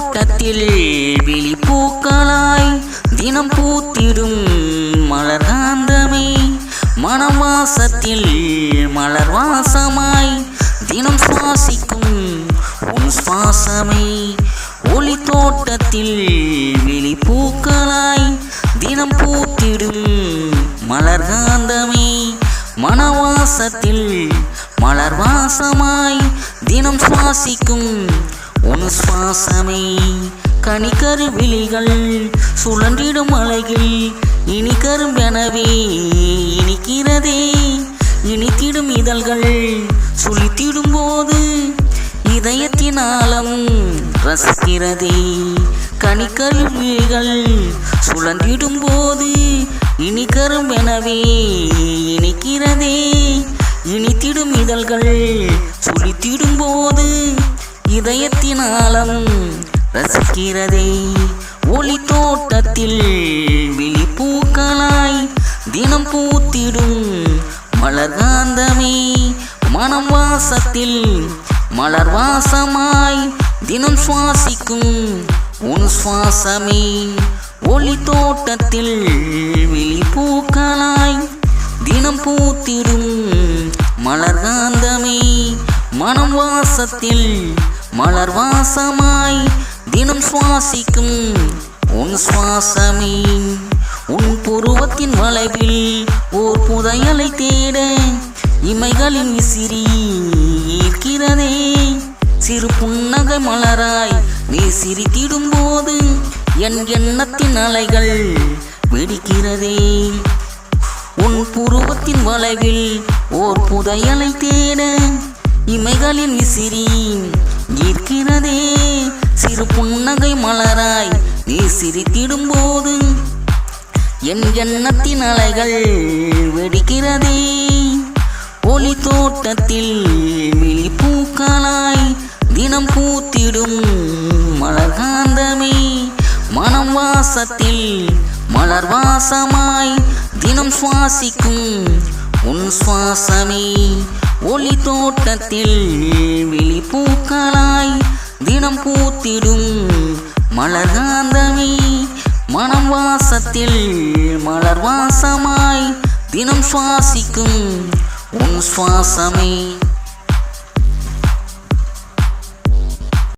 தோட்டத்தில் விழி பூக்களாய் தினம் பூத்திடும் மலர் காந்தமே மனவாசத்தில் மலர் வாசமாய் தினம் சுவாசிக்கும் உன் சுவாசமே ஒளி தோட்டத்தில் விழி பூக்களாய் தினம் பூத்திடும் மலர் காந்தமே மனவாசத்தில் மலர் வாசமாய் தினம் சுவாசிக்கும் உன் சுவாசமே கனிக்கரு விழிகள் சுழன்றிடும் அழகில் இனி எனவே இனிக்கிறதே. இனித்திடும் இதழ்கள் சுழித்திடும் போது இதயத்தின் ரசிக்கிறதே. கனிக்கரு விழிகள் சுழன்றிடும் போது இனி எனவே இனிக்கிறதே. இனித்திடும் இதழ்கள் சுழித்திடும் போது இதயத்தினாலம் ரசிக்கிறதே. ஒளி தோட்டத்தில் விழி பூக்களாய் தினம் பூத்திடும் மலர் காந்தமே மனம் வாசத்தில் மலர் வாசமாய் தினம் சுவாசிக்கும் உன் சுவாசமே. ஒளி தோட்டத்தில் விழி பூக்களாய் தினம் பூத்திடும் மலர் காந்தமே மனம் வாசத்தில் மலர் வாசமாய் தினம் சுவாசிக்கும் உன் சுவாசமே. உன் புருவத்தின் வளைவில் ஓர் புதையலை தேட இமைகளின் விசிறி ஈர்க்கிறதே. சிறு புன்னகை மலராய் நீ சிரித்திடும் போது என் எண்ணத்தின் அலைகள் வெடிக்கிறதே. உன் புருவத்தின் வளைவில் ஓர் புதையலை தேட இமைகளின் விசிறி என்று புன்னகை மலராய் நீ சிரித்திடும் போது என் எண்ணத்தின் அலைகள் வெடிக்கிறதே. ஒளி தோட்டத்தில் விழிப்பூக்களாய் தினம் பூத்திடும் மலர் காந்தமே மனம் வாசத்தில் மலர் வாசமாய் தினம் சுவாசிக்கும் உன் சுவாசமே. ஒளி தோட்டத்தில் விழிப்பூக்களாய் தினம் பூத்திடும் மலர்காந்தமே. மனம் வாசத்தில் மலர் வாசமாய் தினம் சுவாசிக்கும் உன் சுவாசமே.